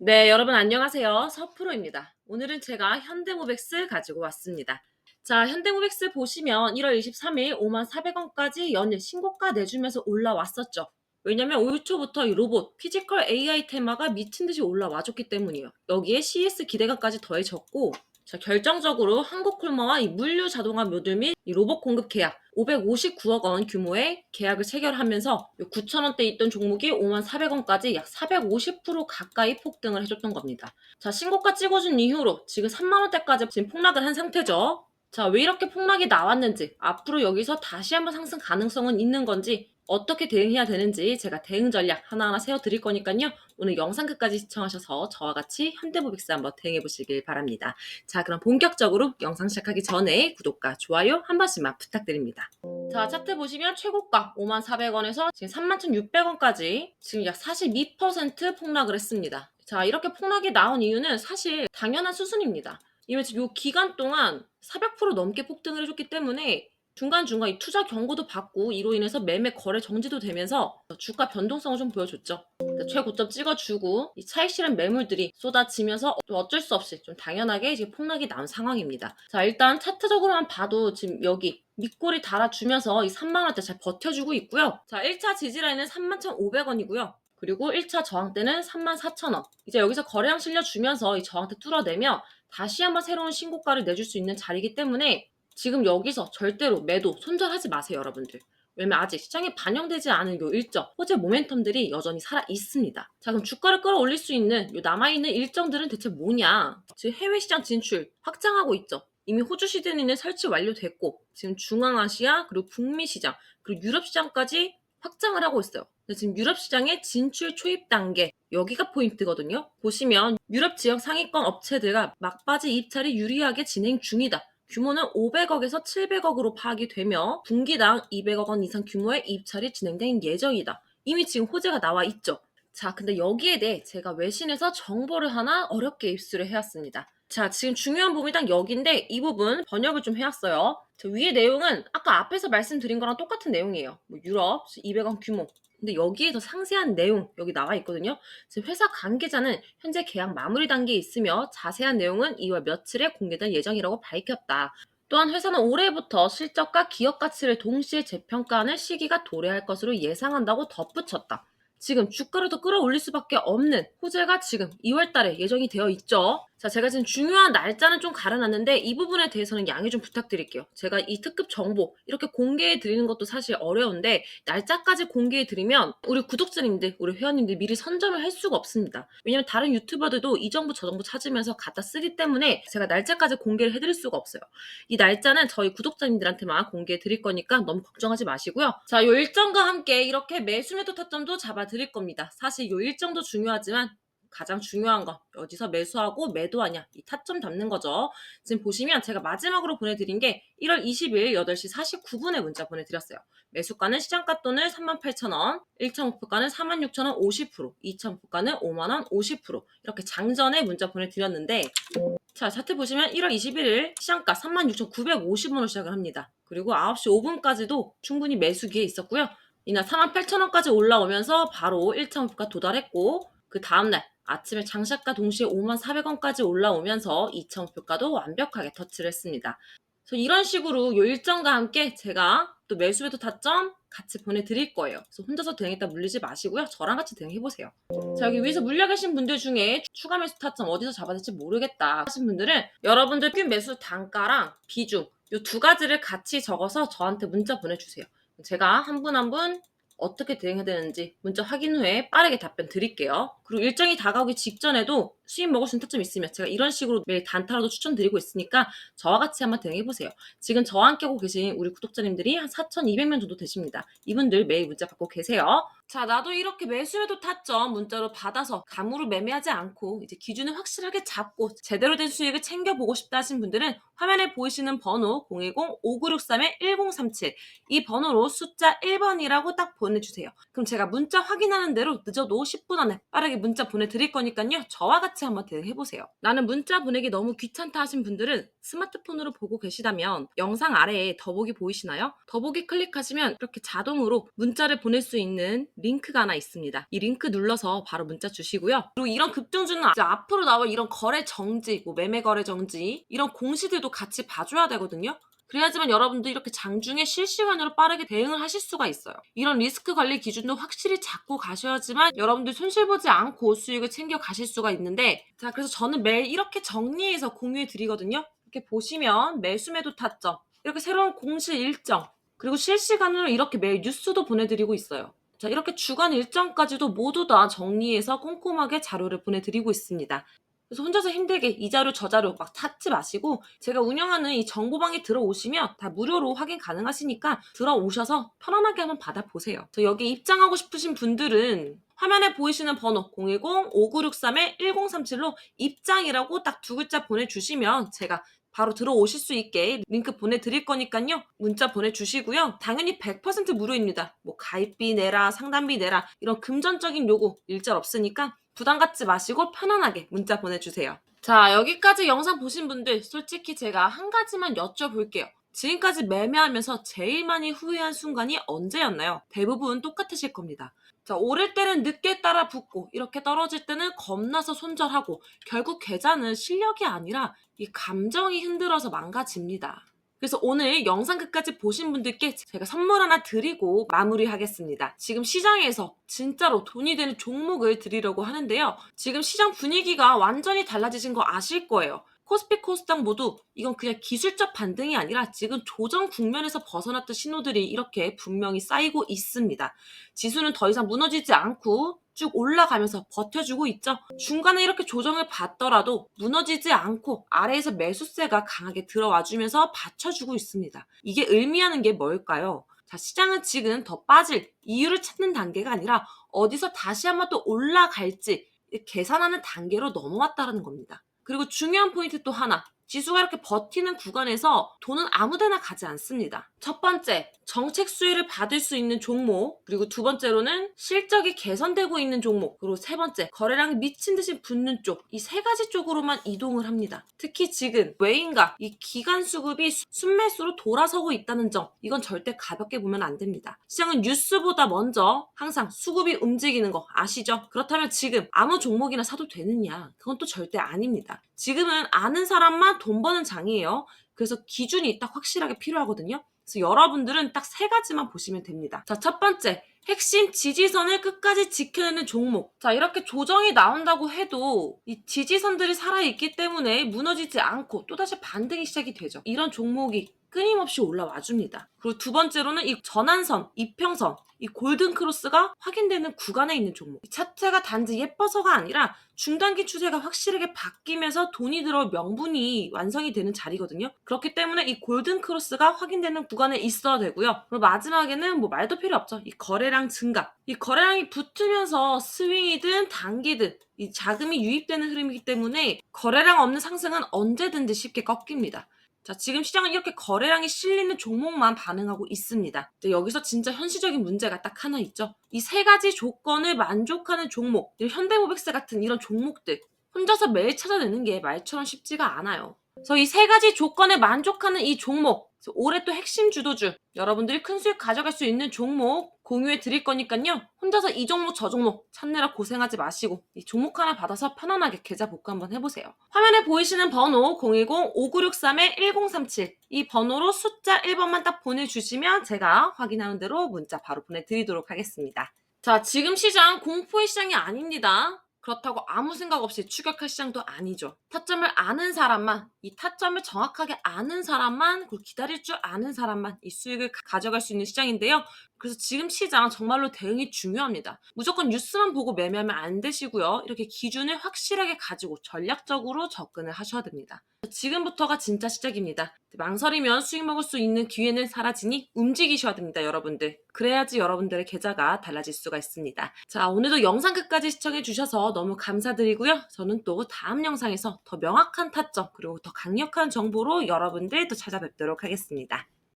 네, 여러분 안녕하세요. 서프로입니다. 오늘은 제가 현대모백스 가지고 왔습니다. 자, 현대모백스 보시면 1월 23일 54,400원까지 연일 신고가 내주면서 올라왔었죠. 왜냐면 올 초부터 이 로봇, 피지컬 AI 테마가 미친 듯이 올라와줬기 때문이에요. 여기에 CS 기대감까지 더해졌고, 자, 결정적으로 한국콜마와 이 물류 자동화 모듈 및 이 로봇 공급 계약 559억 원 규모의 계약을 체결하면서 9,000원대 있던 종목이 54,400원까지 약 450% 가까이 폭등을 해줬던 겁니다. 자, 신고가 찍어준 이후로 지금 3만원대까지 지금 폭락을 한 상태죠. 자, 왜 이렇게 폭락이 나왔는지, 앞으로 여기서 다시 한번 상승 가능성은 있는 건지, 어떻게 대응해야 되는지 제가 대응 전략 하나하나 세워드릴 거니까요. 오늘 영상 끝까지 시청하셔서 저와 같이 현대모빅스 한번 대응해 보시길 바랍니다. 자, 그럼 본격적으로 영상 시작하기 전에 구독과 좋아요 한 번씩만 부탁드립니다. 자, 차트 보시면 최고가 54,400원에서 지금 31,600원까지 지금 약 42% 폭락을 했습니다. 자, 이렇게 폭락이 나온 이유는 사실 당연한 수순입니다. 이면 지금 요 기간 동안 400% 넘게 폭등을 해줬기 때문에 중간중간 이 투자 경고도 받고 이로 인해서 매매 거래 정지도 되면서 주가 변동성을 좀 보여줬죠. 그러니까 최고점 찍어주고 이 차익 실현 매물들이 쏟아지면서 좀 어쩔 수 없이 좀 당연하게 이제 폭락이 나온 상황입니다. 자 일단 차트적으로만 봐도 지금 여기 밑골이 달아주면서 이 3만원대 잘 버텨주고 있고요. 자 1차 지지라인은 31,500원이고요. 그리고 1차 저항대는 34,000원. 이제 여기서 거래량 실려주면서 이 저항대 뚫어내며 다시 한번 새로운 신고가를 내줄 수 있는 자리이기 때문에 지금 여기서 절대로 매도 손절하지 마세요, 여러분들. 왜냐면 아직 시장에 반영되지 않은 요 일정, 호재 모멘텀들이 여전히 살아 있습니다. 자, 그럼 주가를 끌어올릴 수 있는 요 남아있는 일정들은 대체 뭐냐? 지금 해외 시장 진출 확장하고 있죠. 이미 호주 시드니는 설치 완료됐고, 지금 중앙아시아, 그리고 북미 시장, 그리고 유럽 시장까지 확장을 하고 있어요. 지금 유럽 시장의 진출 초입 단계, 여기가 포인트거든요. 보시면 유럽 지역 상위권 업체들과 막바지 입찰이 유리하게 진행 중이다. 규모는 500억에서 700억으로 파악이 되며 분기당 200억 원 이상 규모의 입찰이 진행된 예정이다. 이미 지금 호재가 나와 있죠. 자, 근데 여기에 대해 제가 외신에서 정보를 하나 어렵게 입수를 해왔습니다. 자, 지금 중요한 부분이 딱 여기인데 이 부분 번역을 좀 해왔어요. 자, 위의 내용은 아까 앞에서 말씀드린 거랑 똑같은 내용이에요. 뭐 유럽 200억 규모, 근데 여기에 더 상세한 내용 여기 나와 있거든요. 지금 회사 관계자는 현재 계약 마무리 단계에 있으며 자세한 내용은 2월 며칠에 공개될 예정이라고 밝혔다. 또한 회사는 올해부터 실적과 기업 가치를 동시에 재평가하는 시기가 도래할 것으로 예상한다고 덧붙였다. 지금 주가를 더 끌어올릴 수밖에 없는 호재가 지금 2월 달에 예정이 되어 있죠. 자, 제가 지금 중요한 날짜는 좀 가려놨는데 이 부분에 대해서는 양해 좀 부탁드릴게요. 제가 이 특급 정보 이렇게 공개해 드리는 것도 사실 어려운데 날짜까지 공개해 드리면 우리 구독자님들, 우리 회원님들 미리 선점을 할 수가 없습니다. 왜냐면 다른 유튜버들도 이 정보 저 정보 찾으면서 갖다 쓰기 때문에 제가 날짜까지 공개를 해드릴 수가 없어요. 이 날짜는 저희 구독자님들한테만 공개해 드릴 거니까 너무 걱정하지 마시고요. 자, 요 일정과 함께 이렇게 매수 매도 타점도 잡아 드릴 겁니다. 사실 요 일정도 중요하지만 가장 중요한 건 어디서 매수하고 매도하냐 이 타점 잡는 거죠. 지금 보시면 제가 마지막으로 보내드린 게 1월 20일 8시 49분에 문자 보내드렸어요. 매수가는 시장가 또는 38,000원, 1차 목표가는 46,000원 50%, 2차 목표가는 5만원 50% 이렇게 장전에 문자 보내드렸는데 자 차트 보시면 1월 21일 시장가 36,950원으로 시작을 합니다. 그리고 9시 5분까지도 충분히 매수 기회 있었고요. 이날 48,000원까지 올라오면서 바로 1차 목표가 도달했고 그 다음날 아침에 장샷과 동시에 5만 400원까지 올라오면서 2차 목표가도 완벽하게 터치를 했습니다. 그래서 이런 식으로 요 일정과 함께 제가 또 매수매도 타점 같이 보내드릴 거예요. 그래서 혼자서 대응했다 물리지 마시고요. 저랑 같이 대응해보세요. 자, 여기 위에서 물려 계신 분들 중에 추가 매수 타점 어디서 잡아야 될지 모르겠다 하신 분들은 여러분들 핀 매수 단가랑 비중 요두 가지를 같이 적어서 저한테 문자 보내주세요. 제가 한분 한분 어떻게 대응해야 되는지 문자 확인 후에 빠르게 답변 드릴게요. 그리고 일정이 다가오기 직전에도 수익 먹을 수 있는 타점 있으면 제가 이런 식으로 매일 단타로도 추천드리고 있으니까 저와 같이 한번 대응해보세요. 지금 저와 함께 하고 계신 우리 구독자님들이 한 4,200명 정도 되십니다. 이분들 매일 문자 받고 계세요. 자, 나도 이렇게 매수해도 타점 문자로 받아서 감으로 매매하지 않고 이제 기준을 확실하게 잡고 제대로 된 수익을 챙겨보고 싶다 하신 분들은 화면에 보이시는 번호 010-5963-1037 이 번호로 숫자 1번이라고 딱 보내주세요. 그럼 제가 문자 확인하는 대로 늦어도 10분 안에 빠르게 문자 보내드릴 거니까요. 저와 같이 한번 대응해보세요. 나는 문자 보내기 너무 귀찮다 하신 분들은 스마트폰으로 보고 계시다면 영상 아래에 더보기 보이시나요? 더보기 클릭하시면 이렇게 자동으로 문자를 보낼 수 있는 링크가 하나 있습니다. 이 링크 눌러서 바로 문자 주시고요. 그리고 이런 급등주는 앞으로 나올 이런 거래 정지, 뭐 매매 거래 정지 이런 공시들도 같이 봐줘야 되거든요. 그래야지만 여러분도 이렇게 장중에 실시간으로 빠르게 대응을 하실 수가 있어요. 이런 리스크 관리 기준도 확실히 잡고 가셔야지만 여러분들 손실 보지 않고 수익을 챙겨 가실 수가 있는데 자 그래서 저는 매일 이렇게 정리해서 공유해 드리거든요. 이렇게 보시면 매수 매도 타점 이렇게 새로운 공시 일정 그리고 실시간으로 이렇게 매일 뉴스도 보내드리고 있어요. 자 이렇게 주간 일정까지도 모두 다 정리해서 꼼꼼하게 자료를 보내드리고 있습니다. 그래서 혼자서 힘들게 이 자료 저 자료 막 찾지 마시고 제가 운영하는 이 정보방에 들어오시면 다 무료로 확인 가능하시니까 들어오셔서 편안하게 한번 받아보세요. 저 여기 입장하고 싶으신 분들은 화면에 보이시는 번호 010-5963-1037로 입장이라고 딱 두 글자 보내주시면 제가 바로 들어오실 수 있게 링크 보내드릴 거니까요. 문자 보내주시고요. 당연히 100% 무료입니다. 뭐 가입비 내라, 상담비 내라 이런 금전적인 요구 일절 없으니까 부담 갖지 마시고 편안하게 문자 보내주세요. 자 여기까지 영상 보신 분들 솔직히 제가 한 가지만 여쭤볼게요. 지금까지 매매하면서 제일 많이 후회한 순간이 언제였나요? 대부분 똑같으실 겁니다. 자, 오를 때는 늦게 따라 붙고 이렇게 떨어질 때는 겁나서 손절하고 결국 계좌는 실력이 아니라 이 감정이 흔들어서 망가집니다. 그래서 오늘 영상 끝까지 보신 분들께 제가 선물 하나 드리고 마무리하겠습니다. 지금 시장에서 진짜로 돈이 되는 종목을 드리려고 하는데요. 지금 시장 분위기가 완전히 달라지신 거 아실 거예요. 코스피 코스닥 모두 이건 그냥 기술적 반등이 아니라 지금 조정 국면에서 벗어났던 신호들이 이렇게 분명히 쌓이고 있습니다. 지수는 더 이상 무너지지 않고 쭉 올라가면서 버텨주고 있죠. 중간에 이렇게 조정을 받더라도 무너지지 않고 아래에서 매수세가 강하게 들어와 주면서 받쳐주고 있습니다. 이게 의미하는 게 뭘까요? 자, 시장은 지금 더 빠질 이유를 찾는 단계가 아니라 어디서 다시 한번 또 올라갈지 계산하는 단계로 넘어왔다는 겁니다. 그리고 중요한 포인트 또 하나. 지수가 이렇게 버티는 구간에서 돈은 아무데나 가지 않습니다. 첫 번째, 정책 수혜를 받을 수 있는 종목, 그리고 두 번째로는 실적이 개선되고 있는 종목, 그리고 세 번째, 거래량이 미친 듯이 붙는 쪽, 이 세 가지 쪽으로만 이동을 합니다. 특히 지금 외인가 이 기간 수급이 수- 순매수로 돌아서고 있다는 점, 이건 절대 가볍게 보면 안 됩니다. 시장은 뉴스보다 먼저 항상 수급이 움직이는 거 아시죠? 그렇다면 지금 아무 종목이나 사도 되느냐? 그건 또 절대 아닙니다. 지금은 아는 사람만 돈 버는 장이에요. 그래서 기준이 딱 확실하게 필요하거든요. 그래서 여러분들은 딱 세 가지만 보시면 됩니다. 자, 첫 번째. 핵심 지지선을 끝까지 지켜내는 종목. 자, 이렇게 조정이 나온다고 해도 이 지지선들이 살아있기 때문에 무너지지 않고 또다시 반등이 시작이 되죠. 이런 종목이 끊임없이 올라와 줍니다. 그리고 두 번째로는 이 전환선, 이평선, 이 골든 크로스가 확인되는 구간에 있는 종목. 이 차트가 단지 예뻐서가 아니라 중단기 추세가 확실하게 바뀌면서 돈이 들어올 명분이 완성이 되는 자리거든요. 그렇기 때문에 이 골든 크로스가 확인되는 구간에 있어야 되고요. 그리고 마지막에는 뭐 말도 필요 없죠. 이 거래량 증가. 이 거래량이 붙으면서 스윙이든 단기든 이 자금이 유입되는 흐름이기 때문에 거래량 없는 상승은 언제든지 쉽게 꺾입니다. 자, 지금 시장은 이렇게 거래량이 실리는 종목만 반응하고 있습니다. 여기서 진짜 현실적인 문제가 딱 하나 있죠. 이 세 가지 조건을 만족하는 종목, 현대모백스 같은 이런 종목들 혼자서 매일 찾아내는 게 말처럼 쉽지가 않아요. 그래서 이 세 가지 조건에 만족하는 이 종목, 올해 또 핵심 주도주, 여러분들이 큰 수익 가져갈 수 있는 종목 공유해 드릴 거니까요. 혼자서 이 종목 저 종목 찾느라 고생하지 마시고 이 종목 하나 받아서 편안하게 계좌 복구 한번 해보세요. 화면에 보이시는 번호 010-5963-1037 이 번호로 숫자 1번만 딱 보내주시면 제가 확인하는 대로 문자 바로 보내드리도록 하겠습니다. 자, 지금 시장 공포의 시장이 아닙니다. 그렇다고 아무 생각 없이 추격할 시장도 아니죠. 타점을 아는 사람만, 이 타점을 정확하게 아는 사람만, 그리고 기다릴 줄 아는 사람만 이 수익을 가- 가져갈 수 있는 시장인데요. 그래서 지금 시장 정말로 대응이 중요합니다. 무조건 뉴스만 보고 매매하면 안 되시고요. 이렇게 기준을 확실하게 가지고 전략적으로 접근을 하셔야 됩니다. 지금부터가 진짜 시작입니다. 망설이면 수익 먹을 수 있는 기회는 사라지니 움직이셔야 됩니다, 여러분들. 그래야지 여러분들의 계좌가 달라질 수가 있습니다. 자, 오늘도 영상 끝까지 시청해 주셔서 너무 감사드리고요. 저는 또 다음 영상에서 더 명확한 타점, 그리고 더 강력한 정보로 여러분들 또 찾아뵙도록 하겠습니다.